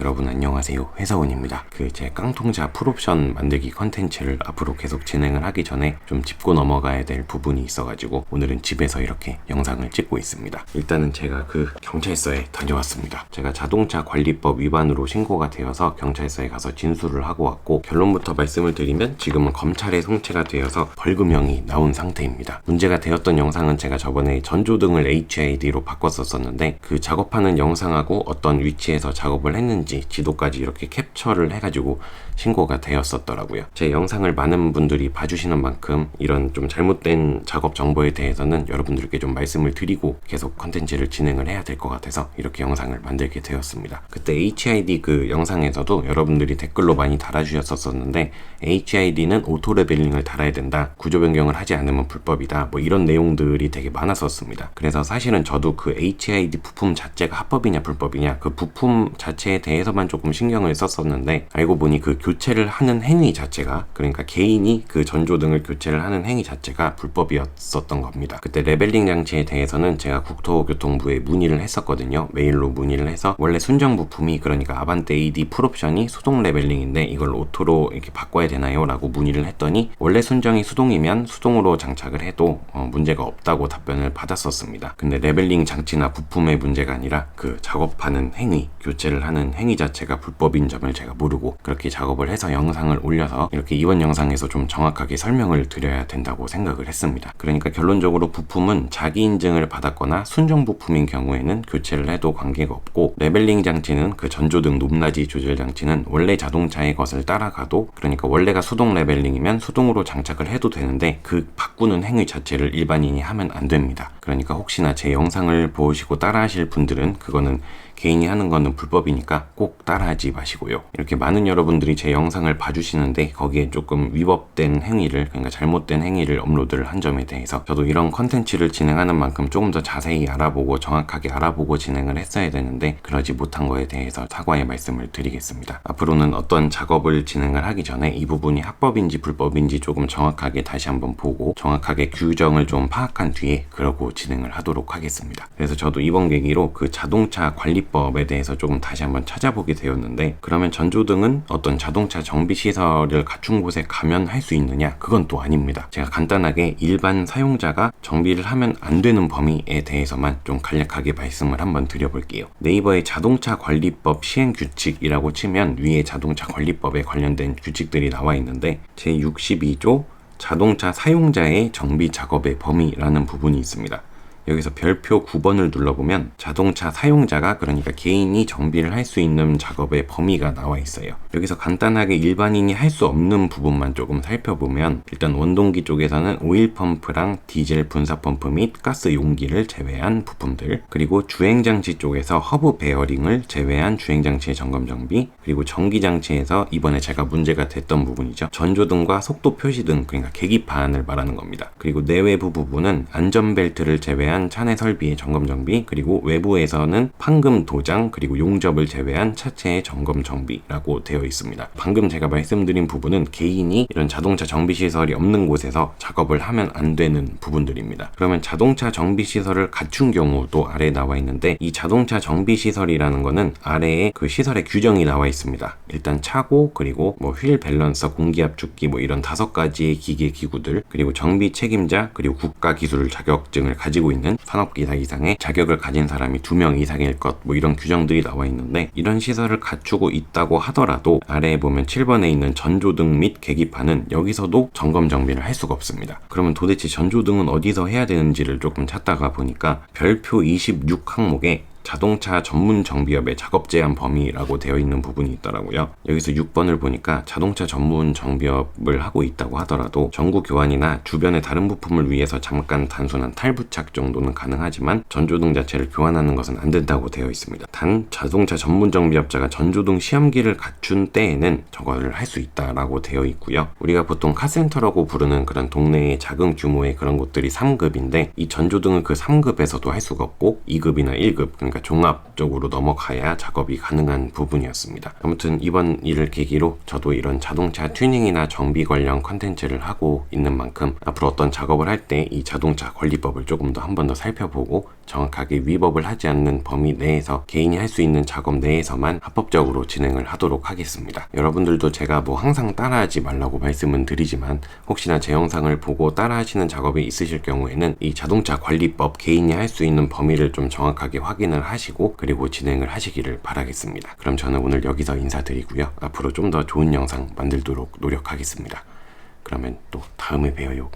여러분 안녕하세요. 회사원입니다. 그 제 깡통자 풀옵션 만들기 컨텐츠를 앞으로 계속 진행을 하기 전에 좀 짚고 넘어가야 될 부분이 있어가지고 오늘은 집에서 이렇게 영상을 찍고 있습니다. 일단은 제가 그 경찰서에 다녀왔습니다. 제가 자동차 관리법 위반으로 신고가 되어서 경찰서에 가서 진술을 하고 왔고 결론부터 말씀을 드리면 지금은 검찰에 송치가 되어서 벌금형이 나온 상태입니다. 문제가 되었던 영상은 제가 저번에 전조등을 HID로 바꿨었었는데 그 작업하는 영상하고 어떤 위치에서 작업을 했는지 지도까지 이렇게 캡처를 해가지고 신고가 되었었더라고요. 제 영상을 많은 분들이 봐주시는 만큼 이런 좀 잘못된 작업 정보에 대해서는 여러분들께 좀 말씀을 드리고 계속 컨텐츠를 진행을 해야 될 것 같아서 이렇게 영상을 만들게 되었습니다. 그때 HID 그 영상에서도 여러분들이 댓글로 많이 달아주셨었는데 HID는 오토 레벨링을 달아야 된다. 구조 변경을 하지 않으면 불법이다. 뭐 이런 내용들이 되게 많았었습니다. 그래서 사실은 저도 그 HID 부품 자체가 합법이냐 불법이냐 그 부품 자체에 대해 서만 조금 신경을 썼었는데 알고 보니 그 교체를 하는 행위 자체가 그러니까 개인이 그 전조등을 교체를 하는 행위 자체가 불법이었었던 겁니다. 그때 레벨링 장치에 대해서는 제가 국토교통부에 문의를 했었거든요. 메일로 문의를 해서 원래 순정 부품이 그러니까 아반떼 AD 풀옵션이 수동 레벨링인데 이걸 오토로 이렇게 바꿔야 되나요? 라고 문의를 했더니 원래 순정이 수동이면 수동으로 장착을 해도 어, 문제가 없다고 답변을 받았었습니다. 근데 레벨링 장치나 부품의 문제가 아니라 그 작업하는 행위, 교체를 하는 행위 자체가 불법인 점을 제가 모르고 그렇게 작업을 해서 영상을 올려서 이렇게 이번 영상에서 좀 정확하게 설명을 드려야 된다고 생각을 했습니다. 그러니까 결론적으로 부품은 자기 인증을 받았거나 순정 부품인 경우에는 교체를 해도 관계가 없고 레벨링 장치는 그 전조 등 높낮이 조절 장치는 원래 자동차의 것을 따라가도 그러니까 원래가 수동 레벨링이면 수동으로 장착을 해도 되는데 그 바꾸는 행위 자체를 일반인이 하면 안 됩니다. 그러니까 혹시나 제 영상을 보시고 따라 하실 분들은 그거는 개인이 하는 거는 불법이니까 꼭 따라하지 마시고요. 이렇게 많은 여러분들이 제 영상을 봐주시는데 거기에 조금 위법된 행위를 그러니까 잘못된 행위를 업로드를 한 점에 대해서 저도 이런 컨텐츠를 진행하는 만큼 조금 더 자세히 알아보고 정확하게 알아보고 진행을 했어야 되는데 그러지 못한 거에 대해서 사과의 말씀을 드리겠습니다. 앞으로는 어떤 작업을 진행을 하기 전에 이 부분이 합법인지 불법인지 조금 정확하게 다시 한번 보고 정확하게 규정을 좀 파악한 뒤에 그러고 진행을 하도록 하겠습니다. 그래서 저도 이번 계기로 그 자동차 관리 법에 대해서 조금 다시 한번 찾아 보게 되었는데 그러면 전조등은 어떤 자동차 정비 시설을 갖춘 곳에 가면 할 수 있느냐? 그건 또 아닙니다. 제가 간단하게 일반 사용자가 정비를 하면 안 되는 범위에 대해서만 좀 간략하게 말씀을 한번 드려볼게요. 네이버에 자동차 관리법 시행 규칙이라고 치면 위에 자동차 관리법에 관련된 규칙들이 나와 있는데 제 62조 자동차 사용자의 정비 작업의 범위라는 부분이 있습니다. 여기서 별표 9번을 눌러보면 자동차 사용자가 그러니까 개인이 정비를 할 수 있는 작업의 범위가 나와 있어요. 여기서 간단하게 일반인이 할 수 없는 부분만 조금 살펴보면 일단 원동기 쪽에서는 오일 펌프랑 디젤 분사 펌프 및 가스 용기를 제외한 부품들 그리고 주행 장치 쪽에서 허브 베어링을 제외한 주행 장치의 점검 정비 그리고 전기 장치에서 이번에 제가 문제가 됐던 부분이죠. 전조등과 속도 표시등 그러니까 계기판을 말하는 겁니다. 그리고 내외부 부분은 안전벨트를 제외한 제외한 차내 설비의 점검 정비 그리고 외부에서는 판금 도장 그리고 용접을 제외한 차체의 점검 정비라고 되어 있습니다. 방금 제가 말씀드린 부분은 개인이 이런 자동차 정비 시설이 없는 곳에서 작업을 하면 안 되는 부분들입니다. 그러면 자동차 정비 시설을 갖춘 경우도 아래에 나와 있는데 이 자동차 정비 시설이라는 거는 아래에 그 시설의 규정이 나와 있습니다. 일단 차고 그리고 뭐 휠 밸런서 공기압 죽기 뭐 이런 다섯 가지의 기계 기구들 그리고 정비 책임자 그리고 국가 기술 자격증을 가지고 있는 있는 산업기사 이상의 자격을 가진 사람이 두명 이상일 것, 뭐 이런 규정들이 나와 있는데 이런 시설을 갖추고 있다고 하더라도 아래에 보면 7번에 있는 전조등 및 계기판은 여기서도 점검 정비를 할 수가 없습니다. 그러면 도대체 전조등은 어디서 해야 되는지를 조금 찾다가 보니까 별표 26 항목에 자동차 전문 정비업의 작업 제한 범위라고 되어 있는 부분이 있더라고요. 여기서 6번을 보니까 자동차 전문 정비업을 하고 있다고 하더라도 전구 교환이나 주변의 다른 부품을 위해서 잠깐 단순한 탈부착 정도는 가능하지만 전조등 자체를 교환하는 것은 안 된다고 되어 있습니다. 단 자동차 전문 정비업자가 전조등 시험기를 갖춘 때에는 저거를 할 수 있다라고 되어 있고요. 우리가 보통 카센터라고 부르는 그런 동네의 작은 규모의 그런 곳들이 3급인데 이 전조등은 그 3급에서도 할 수가 없고 2급이나 1급 그러니까 그러니까 종합적으로 넘어가야 작업이 가능한 부분이었습니다. 아무튼 이번 일을 계기로 저도 이런 자동차 튜닝이나 정비 관련 컨텐츠를 하고 있는 만큼 앞으로 어떤 작업을 할 때 이 자동차 관리법을 조금 더 한 번 더 살펴보고 정확하게 위법을 하지 않는 범위 내에서 개인이 할 수 있는 작업 내에서만 합법적으로 진행을 하도록 하겠습니다. 여러분들도 제가 뭐 항상 따라하지 말라고 말씀은 드리지만 혹시나 제 영상을 보고 따라하시는 작업이 있으실 경우에는 이 자동차 관리법 개인이 할 수 있는 범위를 좀 정확하게 확인을 하시고 그리고 진행을 하시기를 바라겠습니다. 그럼 저는 오늘 여기서 인사드리고요. 앞으로 좀 더 좋은 영상 만들도록 노력하겠습니다. 그러면 또 다음에 봬요.